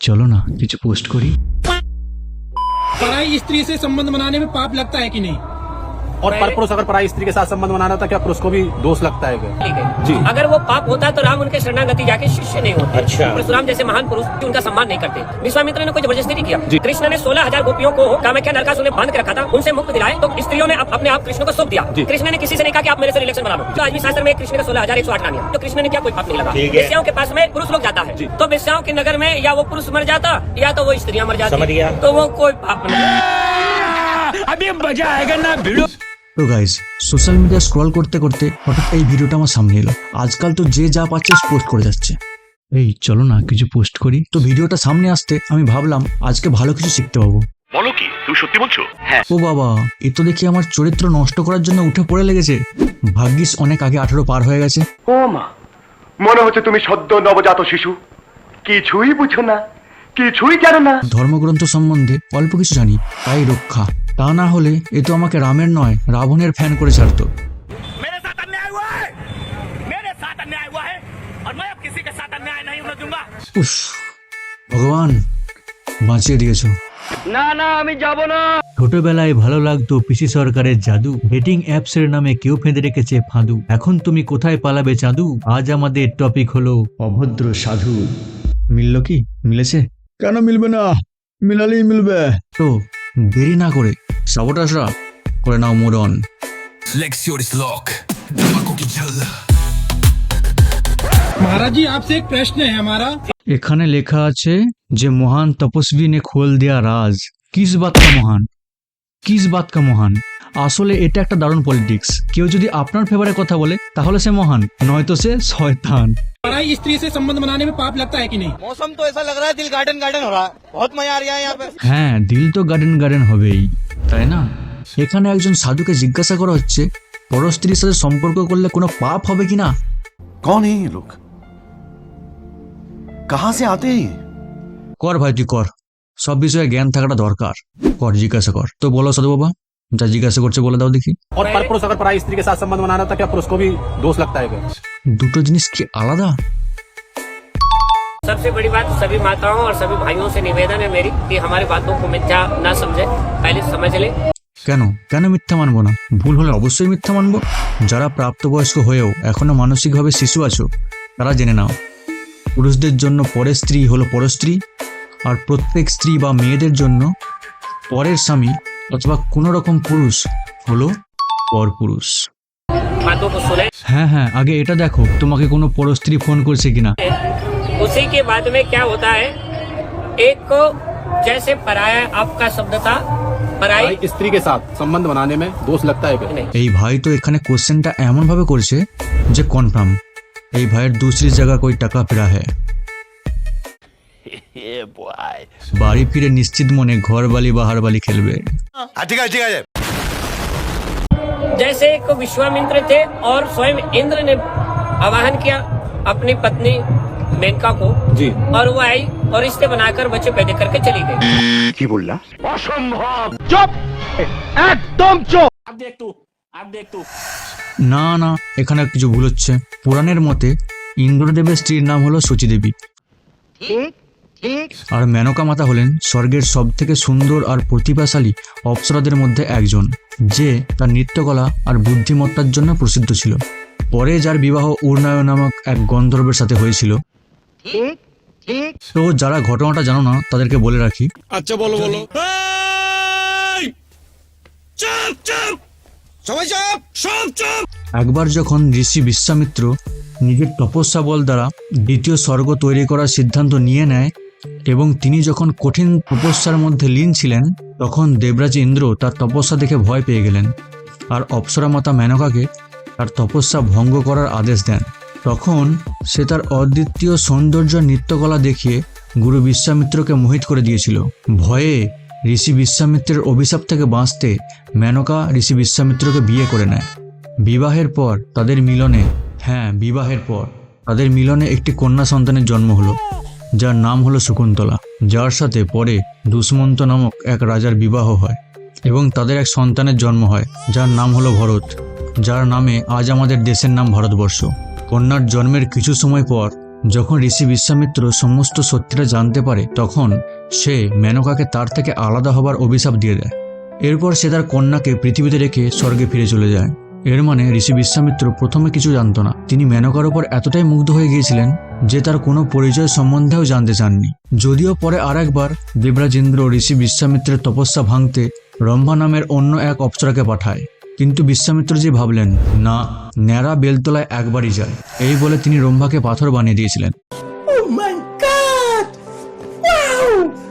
চলো না কিছু পোস্ট করি पराई स्त्री से संबंध बनाने में पाप लगता है कि नहीं और पर पुरुष अगर पराई स्त्री के साथ संबंध बनाना था क्या पुरुष को भी दोष लगता है क्या? जी। अगर वो पाप होता है तो राम उनके शरणागति जाके शिष्य नहीं होते। अच्छा। परशुराम जैसे महान पुरुष उनका सम्मान नहीं करते। विश्वामित्र ने कोई ज़बरदस्ती नहीं किया। कृष्ण ने सोलह हज़ार गोपियों को कामाख्या नरकासुर में बाँध के रखा था उनसे मुक्त दिलाए तो स्त्रियों ने अपने आप कृष्ण को सौंप दिया। कृष्ण ने किसी से नहीं कहा कि आप मेरे से रिलेशन बना लो। तो आज भी शास्त्र में कृष्ण का सोलह हज़ार एक सौ आठ तो कृष्ण ने क्या कोई पाप नहीं लगा? वेश्याओं के पास में पुरुष लोग जाता है। तो वेश्याओं के नगर में या वो पुरुष मर जाता या तो वो स्त्रियाँ मर जाती। तो वो कोई पाप नहीं তো গাইজ সোশ্যাল মিডিয়া স্ক্রল করতে করতে হঠাৎ এই ভিডিওটা আমার সামনে এলো। আজকাল তো যে যা পাচ্ছে পোস্ট করে যাচ্ছে। এই চলো না কিছু পোস্ট করি। তো ভিডিওটা সামনে আসতে আমি ভাবলাম আজকে ভালো কিছু শিখতে পাবো। বলো কি তুমি সত্যি বলছো? হ্যাঁ। ও বাবা এ তো দেখি আমার চরিত্র নষ্ট করার জন্য উঠে পড়ে লেগেছে। ভাগ্যিস অনেক আগে আঠারো পার হয়ে গেছে। ও মা মনে হচ্ছে তুমি সদ্য নবজাত শিশু। কিছুই বুঝো না কিছুই জানো না। ধর্মগ্রন্থ সম্বন্ধে অল্প কিছু জানি তাই রক্ষা। তা না হলে এ তো আমাকে রামের নয় রাবণের ফ্যান করে ছাড়তো। ভগবান বাঁচিয়ে দিয়েছ। না না আমি যাব না। ছোটবেলায় ভালো লাগতো পিসি সরকারের জাদু। বেটিং অ্যাপস এর নামে কেউ ফেঁদে রেখেছে ফাঁদু। এখন তুমি কোথায় পালাবে চাঁদু? আজ আমাদের টপিক হলো অভদ্র সাধু। মিলল কি? মিলেছে? কেন মিলবে না? মিলালেই মিলবে। তো দেরি না করে সাবটাসরা করে নাও মুড অন। মহারাজি আপসে এক প্রশ্ন হমারা এখানে লেখা আছে যে মহান তপস্বী নে খোল দেয়া রাজ। কিস বাত কা মহান? কিস বাত কা মহান? আসলে এটা একটা দারুণ পলিটিক্স কেউ যদি আপনার ফেভারে কথা বলে তাহলে সে মহান নয়তো সে শয়তান। पराई स्त्री से संबंध बनाने में पाप लगता है कि नहीं मौसम तो ऐसा लग रहा है दिल गार्डन गार्डन हो रहा है बहुत मजा आ रहा है यहाँ पे হ্যাঁ দিল তো গার্ডেন গার্ডেন হবেই তাই না এখানে একজন সাধুকে জিজ্ঞাসা করা হচ্ছে পর স্ত্রীর সাথে সম্পর্ক করলে কোনো পাপ হবে কিনা कौन है ये लोग कहां से आते हैं ये কর ভাই তুই কর সব বিষয়ে জ্ঞান থাকাটা দরকার কর জিজ্ঞাসা কর তো বলো সাধু বাবা যা জিজ্ঞাসা করছে বলে দাও দেখি और पर पुरुष अगर पराई स्त्री के साथ संबंध बनाना था क्या पुरुष को भी दोष लगता है क्या দুটো জিনিস কি আলাদা सबसे बड़ी बात सभी माताओं और सभी भाइयों से निवेदन है मेरी कि हमारी बातों को मिथ्या ना समझे पहले समझ ले কেন কেন মিথ্যা মানবো না ভুল হলে অবশ্যই মিথ্যা মানবো যারা প্রাপ্তবয়স্ক হয়েও এখনো মানসিকভাবে শিশু আছো তারা জেনে নাও পুরুষদের জন্য পরের স্ত্রী হলো পরস্ত্রী আর প্রত্যেক স্ত্রী বা মেয়েদের জন্য পরের স্বামী অথবা কোনো রকম পুরুষ হলো পরপুরুষ बातों को सुने হ্যাঁ হ্যাঁ আগে এটা দেখো তোমাকে কোনো পরস্ত্রী ফোন করছে কিনা उसी के बाद में क्या होता है एक को जैसे पराया आपका शब्द था पराई पराई स्त्री के साथ संबंध बनाने में दोष लगता है क्या नहीं এই ভাই তো এখানে কোশ্চেনটা এমন ভাবে করছে যে কনফার্ম এই ভাইয়ের दूसरी जगह कोई টাকা ফেরা है বাড়ি ফিরে নিশ্চিত মনে ঘর বালি বাহার বালি খেলবে ঠিক আছে ঠিক আছে जैसे एक विश्वामित्र थे और स्वयं इंद्र ने आवाहन किया अपनी पत्नी मेनका को जी और वो आई और रिश्ते बनाकर बच्चे पैदा करके चली गई কি বললা না না এখানে কিছু ভুল হচ্ছে পুরাণের মতে ইন্দ্রদেবের স্ত্রীর নাম হলো সচিদেবী আর মেনকা মাতা হলেন স্বর্গের সব থেকে সুন্দর আর প্রতিভাশালী অপ্সরাদের মধ্যে একজন যে তার নৃত্যকলা আর বুদ্ধিমত্তার জন্য প্রসিদ্ধ ছিল। পরে যার বিবাহ উর্ণায় নামক এক গন্ধর্বের সাথে হয়েছিল। তো যারা ঘটনাটা জানো না তাদেরকে বলে রাখি। আচ্ছা বলো বলো। একবার যখন ঋষি বিশ্বামিত্র নিজের তপস্যা বল দ্বারা দ্বিতীয় স্বর্গ তৈরি করার সিদ্ধান্ত নিয়ে নেয় এবং তিনি যখন কঠিন তপস্যার মধ্যে লীন ছিলেন, তখন দেবরাজ ইন্দ্র তার তপস্যা দেখে ভয় পেয়ে গেলেন। আর অপ্সরা মাতা মেনকাকে তার তপস্যা ভঙ্গ করার আদেশ দেন। তখন সে তার অদ্বিতীয় সৌন্দর্য নৃত্যকলা দেখিয়ে গুরু বিশ্বামিত্রকে মোহিত করে দিয়েছিল। ভয়ে ঋষি বিশ্বামিত্রের অভিশাপ থেকে বাঁচতে মেনকা ঋষি বিশ্বামিত্রকে বিয়ে করে নেয়। বিবাহের পর তাদের মিলনে হ্যাঁ বিবাহের পর তাদের মিলনে একটি কন্যা সন্তানের জন্ম হলো। যার নাম হলো শকুন্তলা, যার সাথে পরে দুষ্মন্ত নামক এক রাজার বিবাহ হয় এবং তাদের এক সন্তানের জন্ম হয়, যার নাম হলো ভরত, যার নামে আজ আমাদের দেশের নাম ভারতবর্ষ। কন্যার জন্মের কিছু সময় পর যখন ঋষি বিশ্বামিত্র সমস্ত সত্যিটা জানতে পারে, তখন সে মেনকাকে তার থেকে আলাদা হবার অভিশাপ দিয়ে দেয়। এরপর সে তার কন্যাকে পৃথিবীতে রেখে স্বর্গে ফিরে চলে যায়। এর মানে ঋষি বিশ্বামিত্র প্রথমে কিছু জানতো না তিনি মেনকার ওপর এতটাই মুগ্ধ হয়ে গিয়েছিলেন যে তার কোনো পরিচয় সম্বন্ধেও জানতে চাননি যদিও পরে আরেকবার দেবরাজ ইন্দ্র ঋষি বিশ্বামিত্রের তপস্যা ভাঙতে রম্ভা নামের অন্য এক অপ্সরাকে পাঠায় কিন্তু বিশ্বামিত্রজি ভাবলেন না ন্যাড়া বেলতলায় একবারই যায় এই বলে তিনি রম্ভাকে পাথর বানিয়ে দিয়েছিলেন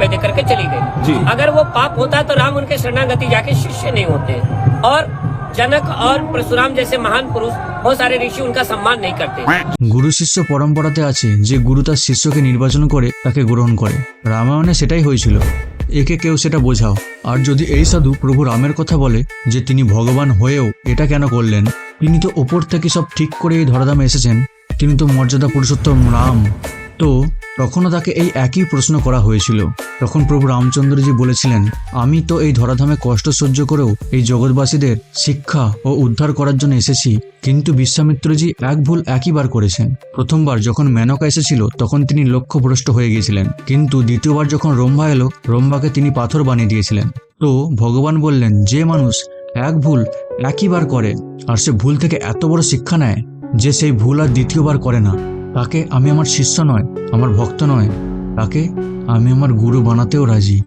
पैदे करके चली गई जी। अगर वो पाप होता तो राम उनके शरणागति जाके शिष्य नहीं होते और जनक और परशुराम जैसे महान पुरुष बहुत सारे ऋषि उनका सम्मान नहीं करते গুরু শিষ্য পরম্পরাতে আছে যে গুরু তার শিষ্যকে নির্বাচন করে তাকে গ্রহণ করে রামায়ণে সেটাই হয়েছিল একে কেউ সেটা বোঝাও আর যদি এই সাধু প্রভু রামের কথা বলে যে তিনি ভগবান হয়েও এটা কেন করলেন তিনি তো ওপর থেকে সব ঠিক করে এই ধরাধামে এসেছেন তিনি তো মর্যাদা পুরুষোত্তম রাম তো তখনও তাকে এই একই প্রশ্ন করা হয়েছিল। তখন প্রভু রামচন্দ্রজি বলেছিলেন, আমি তো এই ধরাধামে কষ্ট সহ্য করেও এই জগৎবাসীদের শিক্ষা ও উদ্ধার করার জন্য এসেছি, কিন্তু বিশ্বামিত্রজি এক ভুল একইবার করেছেন। প্রথমবার যখন মেনকা এসেছিল, তখন তিনি লক্ষ্যভ্রষ্ট হয়ে গিয়েছিলেন, কিন্তু দ্বিতীয়বার যখন রম্ভা এলো, রম্ভাকে তিনি পাথর বানিয়ে দিয়েছিলেন। তো ভগবান বললেন, যে মানুষ এক ভুল একইবার করে, আর সে ভুল থেকে এত বড় শিক্ষা নেয় যে সেই ভুল আর দ্বিতীয়বার করে না। তাকে আমি আমার শিষ্য নয় আমার ভক্ত নয় তাকে আমি আমার গুরু বানাতেও রাজি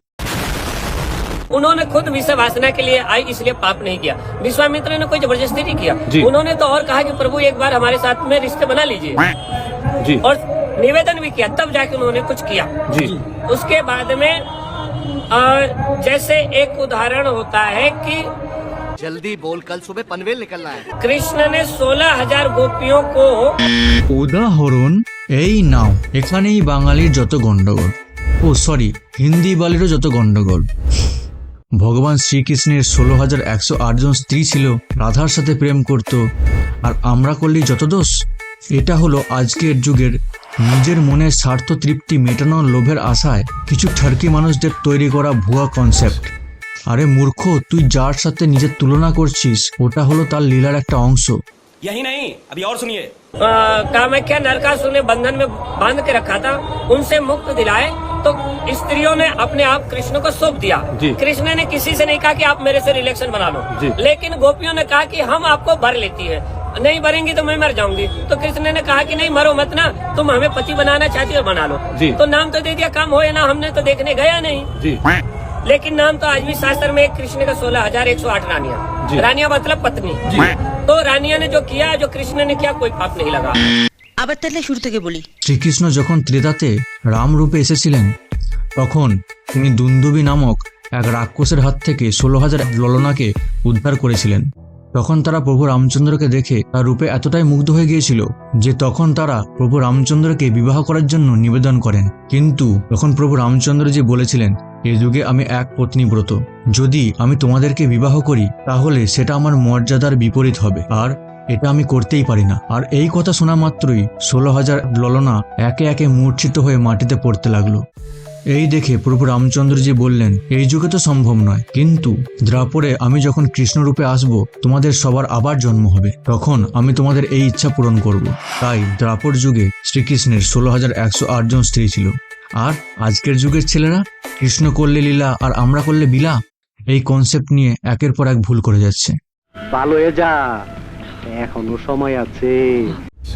उन्होंने खुद विषय वासना के लिए आई इसलिए पाप नहीं किया विश्वामित्र ने कोई जबरदस्ती नहीं किया जी। उन्होंने तो और कहा कि प्रभु एक बार हमारे साथ में रिश्ते बना लीजिए जी और निवेदन भी किया तब जाके उन्होंने कुछ किया जी उसके बाद में अ, जैसे एक उदाहरण होता है कि जल्दी बोल कल सुबह पनवेल निकलना है कृष्ण ने सोलह हजार गोपियों को উদাহরণ এই নাও এখানেই বাঙালির যত গন্ডগোল ও সরি হিন্দি বালিরও যত গন্ডগোল ভগবান শ্রীকৃষ্ণের ষোলো হাজার একশো আটজন স্ত্রী ছিল রাধার সাথে প্রেম করত আর আমরা করলেই যত দোষ এটা হলো আজকের যুগের নিজের মনের স্বার্থ তৃপ্তি মেটানোর লোভের আশায় কিছু ঠার্কি মানুষদের তৈরি করা ভুয়া কনসেপ্ট আরে মূর্খ তুই যার সাথে নিজের তুলনা করছিস ওটা হলো তার লীলার একটা অংশ यही नहीं अभी और सुनिए अ, कामाख्या नरकासुर ने बंधन में बांध के रखा था उनसे मुक्त दिलाए तो स्त्रियों ने अपने आप कृष्ण को सौंप दिया जी। कृष्ण ने किसी से नहीं कहा कि आप मेरे से रिलेशन बना लो जी। लेकिन गोपियों ने कहा कि हम आपको भर लेती है नहीं भरेंगी तो मैं मर जाऊंगी तो कृष्ण ने कहा कि नहीं मरो मत ना तुम हमें पति बनाना चाहती हो बना लो जी। तो नाम तो दे दिया काम हो या ना हमने तो देखने गया नहीं जी लेकिन नाम तो आज भी शास्त्र में कृष्ण का सोलह हजार एक सौ आठ जी। रानिया रानिया मतलब पत्नी जी तो रानिया ने जो किया जो कृष्ण ने किया कोई पाप नहीं लगा আবার তাহলে শুরু থেকে বলি শ্রীকৃষ্ণ যখন ত্রেতাতে রাম রূপে এসেছিলেন তখন তিনি দুন্দুবি নামক এক রাক্ষসের হাত থেকে ষোলো হাজার ললনাকে উদ্ধার করেছিলেন তখন তারা প্রভু রামচন্দ্রকে দেখে তার রূপে এতটাই মুগ্ধ হয়ে গিয়েছিল যে তখন তারা প্রভু রামচন্দ্রকে বিবাহ করার জন্য নিবেদন করেন কিন্তু তখন প্রভু রামচন্দ্রজি বলেছিলেন এ যুগে আমি এক পত্নী ব্রত যদি আমি তোমাদেরকে বিবাহ করি, তাহলে সেটা আমার মর্যাদার বিপরীত হবে। আর এটা আমি করতেই পারি না। আর এই কথা শোনা মাত্রই ষোলো হাজার ললনা একে একে মূর্ছিত হয়ে মাটিতে পড়তে লাগল। এই দেখে প্রভু রামচন্দ্রজি বললেন, এই যুগে তো সম্ভব নয়। কিন্তু দ্রাপরে আমি যখন কৃষ্ণরূপে আসব, তোমাদের সবার আবার জন্ম হবে। তখন আমি তোমাদের এই ইচ্ছা পূরণ করব। তাই দ্রাপর যুগে শ্রীকৃষ্ণের ষোলো হাজার একশো জন স্ত্রী ছিল। আর আজকের যুগের ছেলেরা? কৃষ্ণ করলে লীলা আর আমরা করলে বিলা এই কনসেপ্ট নিয়ে একের পর এক ভুল করে যাচ্ছে। ভালো হয়ে যা। এখনও সময় আছে।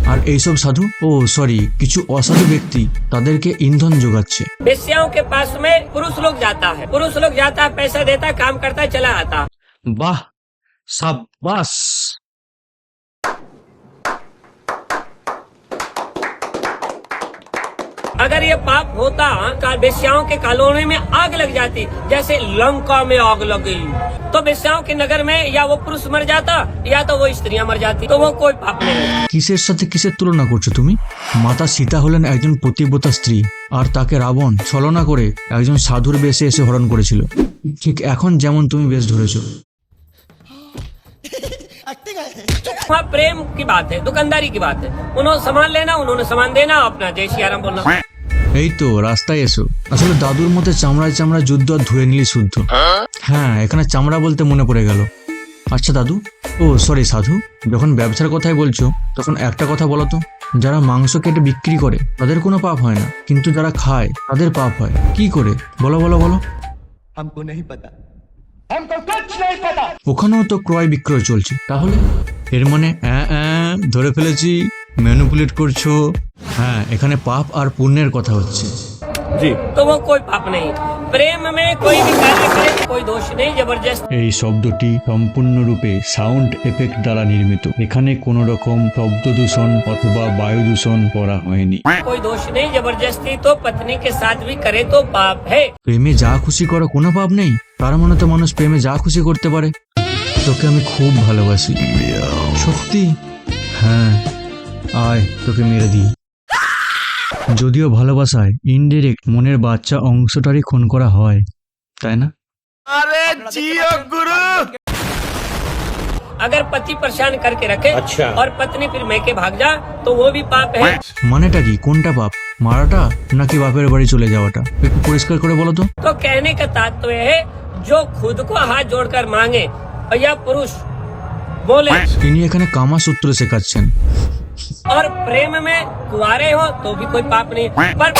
আর এইসব সাধু? ও সরি কিছু অসাধু ব্যক্তি তাদেরকে ইন্ধন যোগাচ্ছে। পুরুষ লোক যাতা হ্যায়। পুরুষ লোক যাতা পয়সা দেতা কাম করতে চলা আতা বাহ সাবাস अगर ये पाप होता का वेश्याओं के कॉलोनी में आग लग जाती जैसे लंका में आग लगी तो वेश्याओं के नगर में या वो पुरुष मर जाता या तो वो स्त्रियां मर जाती तो वो कोई पाप नहीं है কিসের সাথে কিসের তুলনা করছো তুমি মাতা সীতা হলেন একজন পতিব্রতা স্ত্রী আর তাকে রাবণ ছলনা করে একজন সাধুর বেশে এসে হরণ করেছিল ঠিক এখন যেমন তুমি বেশ ধরেছো वहाँ प्रेम की बात है दुकानदारी की बात है उन्होंने सामान लेना उन्होंने सामान देना अपना जय श्री राम बोलना এই তো রাস্তায় এসো আসলে দাদুর মতে চামড়ায় চামড়ায় যুদ্ধ আর ধুয়ে নিলি শুদ্ধ হ্যাঁ এখানে চামড়া বলতে মনে পড়ে গেল আচ্ছা দাদু ও সরি সাধু যখন ব্যবসার কথাই বলছো তখন একটা কথা বলো তো যারা মাংস কেটে বিক্রি করে তাদের কোনো পাপ হয় না কিন্তু যারা খায় তাদের পাপ হয় কি করে বলো বলো বলো ওখানেও তো ক্রয় বিক্রয় চলছে তাহলে এর মানে ধরে ফেলেছি ম্যানুপুলেট করছ। হ্যাঁ এখানে পাপ আর পুণ্যের কথা হচ্ছে। প্রেম দোষ নেই এই শব্দটি সম্পূর্ণরূপে সাউন্ড এফেক্ট দ্বারা নির্মিত। এখানে কোন রকম শব্দ দূষণ অথবা বায়ু দূষণ করা হয়নি। দোষ নেই জবরদস্তি তো পত্নী কে সাথ ভি করে তো পাপ হে। প্রেমে যা খুশি করো কোনো পাপ নেই। তার মানে তো মানুষ প্রেমে যা খুশি করতে পারে। তোকে আমি খুব ভালোবাসি সত্যি হ্যাঁ আয় তোকে মেরে দিই যদিও ভালোবাসায় ইনডিরেক্ট মনের বাচ্চা অংশটারই খুন করা হয় তাই না अगर पति परेशान करके रखे अच्छा। और पत्नी फिर मैके भाग जा तो वो भी पाप है মানেটা কি কোনটা পাপ মারাটা নাকি বাপের বাড়ি চলে যাওয়াটা একটু পরিষ্কার করে বলো তো तो कहने का तात्पर्य है जो खुद को हाथ जोड़कर मांगे और या पुरुष बोले তিনি এখানে কামা সূত্র শেখাচ্ছেন और प्रेम में कुआरे हो तो भी कोई पाप नहीं पर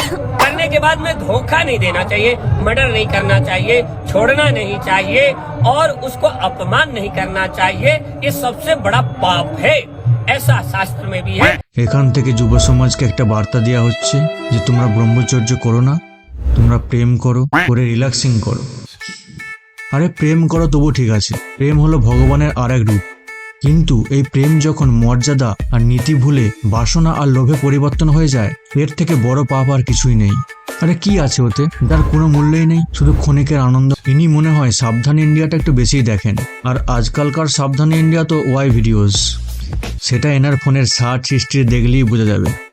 करने के बाद में धोखा नहीं देना चाहिए मर्डर नहीं करना चाहिए छोड़ना नहीं चाहिए और उसको अपमान नहीं करना चाहिए ये सबसे बड़ा पाप है ऐसा शास्त्र में भी है এখান থেকে যুব সমাজকে একটা বার্তা দেওয়া হচ্ছে যে তোমরা ব্রহ্মচর্য করো না তোমরা প্রেম করো করে রিল্যাক্সিং করো আরে প্রেম করো তবু ঠিক আছে। প্রেম হলো ভগবানের আর এক রূপ। কিন্তু এই প্রেম যখন মর্যাদা আর নীতি ভুলে বাসনা আর লোভে পরিবর্তন হয়ে যায়, এর থেকে বড় পাপ আর কিছুই নেই। আরে কি আছে ওতে? যার কোনো মূল্যই নেই, শুধু ক্ষণিকের আনন্দ। ইনি মনে হয় সাবধান ইন্ডিয়াটা একটু বেশিই দেখেন। আর আজকালকার সাবধান ইন্ডিয়া তো ওয়াই ভিডিওস। সেটা এনার ফোনের সার্চ হিস্ট্রি দেখলেই বোঝা যাবে।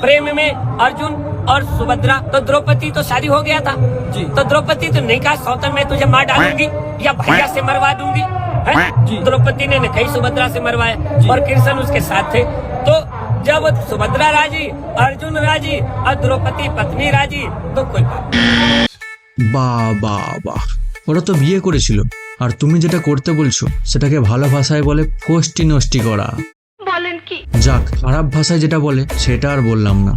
प्रेम में अर्जुन और सुभद्रा तो द्रौपदी तो शादी हो गया था जी तो द्रौपदी तो नहीं कहा सौतन मैं तुझे मार डालूंगी या भैया से मरवा दूंगी है? द्रौपदी ने कई सुभद्रा से मरवाया और कृष्ण उसके साथ थे तो जब सुभद्रा राजी अर्जुन राजी और द्रौपदी पत्नी राजी तो कोई बात বা বা বাহ ওরা তো বিয়ে করেছিল আর তুমি যেটা করতে বলছো সেটাকে ভালো ভাষায় বলে ফষ্টি নষ্টি করা বলেন কি যাক খারাপ ভাষায় যেটা বলে সেটা আর বললাম না।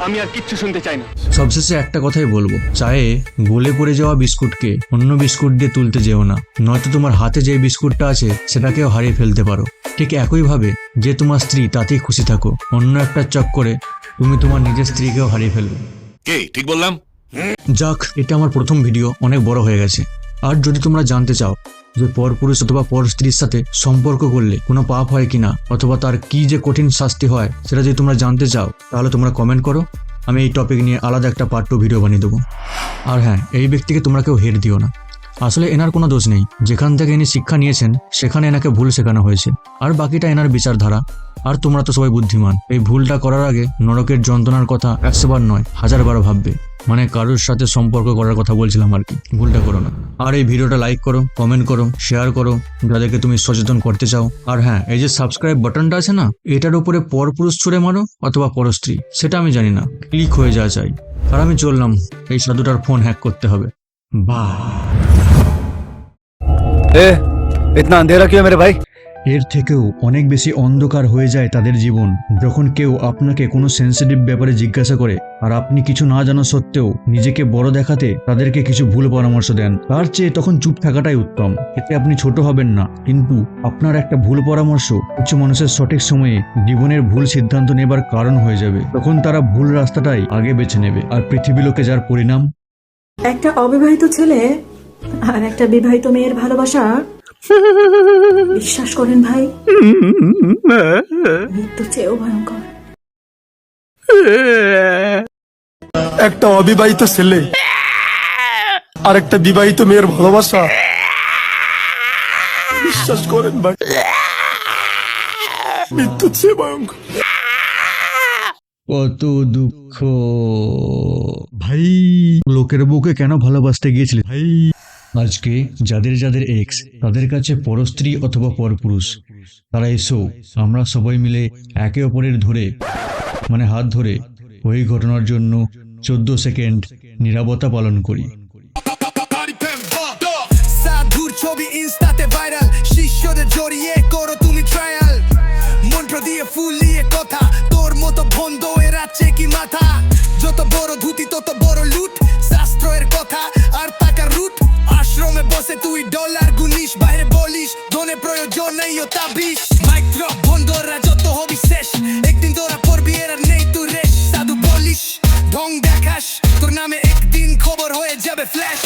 আমি আর কিচ্ছু শুনতে চাই না। সবশেষে একটা কথাই বলব। চায়ে গলে পড়ে যাওয়া বিস্কুটকে অন্য বিস্কুট দিয়ে তুলতে যেও না। নয়তো তোমার হাতে যে বিস্কুটটা আছে সেটাকেও হারিয়ে ফেলতে পারো। ঠিক একইভাবে যে তোমার স্ত্রী তাতেই খুশি থাকো। অন্য একটা চক্করে তুমি তোমার নিজের স্ত্রীকেও হারিয়ে ফেলবে। কে? ঠিক বললাম। যাক এটা আমার প্রথম ভিডিও অনেক বড় হয়ে গেছে। আর যদি তোমরা জানতে চাও যে পরপুরুষ অথবা পর স্ত্রীর সাথে সম্পর্ক করলে কোনো পাপ হয় কিনা অথবা তার কি যে কঠিন শাস্তি হয় সেটা যদি তোমরা জানতে চাও, তাহলে তোমরা কমেন্ট করো। আমি এই টপিক নিয়ে আলাদা একটা পার্ট টু ভিডিও বানিয়ে দেবো। আর হ্যাঁ এই ব্যক্তিকে তোমরা কেউ হেট দিও না। আসলে এনার কোনো দোষ নেই। যেখান থেকে ইনি শিক্ষা নিয়েছেন, সেখানে এনাকে ভুল শেখানো হয়েছে। আর বাকিটা এনার বিচারধারা। আর তোমরা তো সবাই বুদ্ধিমান। এই ভুলটা করার আগে নরকের যন্ত্রণার কথা একশো বার নয়, হাজার বার ভাববে। মানে কারোর সাথে সম্পর্ক করার কথা বলছিলাম আর কি ভুলটা করো না আর এই ভিডিওটা লাইক করো কমেন্ট করো শেয়ার করো যাদেরকে তুমি সচেতন করতে চাও আর হ্যাঁ এই যে সাবস্ক্রাইব বাটনটা আছে না এটার উপরে পরপুরুষ ছুড়ে মারো অথবা পরস্ত্রী সেটা আমি জানি না ক্লিক হয়ে যাওয়া চাই আর আমি চললাম এই সাধুটার ফোন হ্যাক করতে হবে বাই ए इतना अंधेरा क्यों मेरे भाई এর থেকেও অনেক বেশি অন্ধকার হয়ে যায় তাদের জীবন। যখন কেউ আপনাকে কোনো সেন্সিটিভ ব্যাপারে জিজ্ঞাসা করে আর আপনি কিছু না জানা সত্ত্বেও নিজেকে বড় দেখাতে তাদেরকে কিছু ভুল পরামর্শ দেন, তার চেয়ে তখন চুপ থাকাটাই উত্তম। এতে আপনি ছোট হবেন না, কিন্তু আপনার একটা ভুল পরামর্শ কিছু মানুষের সঠিক সময়ে জীবনের ভুল সিদ্ধান্ত নেবার কারণ হয়ে যাবে। তখন তারা ভুল রাস্তাটাই আগে বেছে নেবে। আর পৃথিবী লোকে যার পরিণাম? একটা অবিবাহিত ছেলে আর একটা বিবাহিত মেয়ের ভালোবাসা বিশ্বাস করেন ভাই? মৃত্যু চেয়েও ভয়ঙ্কর। একটা অবিবাহিত ছেলে আর একটা বিবাহিত মেয়ের ভালোবাসা। বিশ্বাস করেন ভাই মৃত্যু চেয়ে ভয়ঙ্কর। কত দুঃখ। ভাই লোকের বুকে কেন ভালোবাসতে গিয়েছিলি? ভাই। আজকে যাদের যাদের এক্স তাদের কাছে পরস্ত্রী অথবা পরপুরুষ, তারা এসো, আমরা সবাই মিলে একে অপরের ধরে মানে হাত ধরে, ওই ঘটনার জন্য চোদ্দ সেকেন্ড নিরাপত্তা পালন করি। ছবি ইনস্টাতে ভাইরাল জড়িয়ে করো তুমি ট্রায়াল মন্ত্র দিয়ে ফুলিয়ে কথা, তোর মতো বন্ধ এর আছে কি মাথা। যত বড় ধুতি, তত বড় লুট শাস্ত্র এর কথা আছে তুই ডলার গুনিস, বাইরে বলিস, ধনে প্রয়োজন নেই, ও তাবিস মাইক ড্রপ বন্ধরা যত হবি শেষ। একদিন তোরা পড়বি, এরা নেই, তুই রেশ। সাধু বলিস, ঢং দেখাস, তোর নামে একদিন খবর হয়ে যাবে ফ্ল্যাশ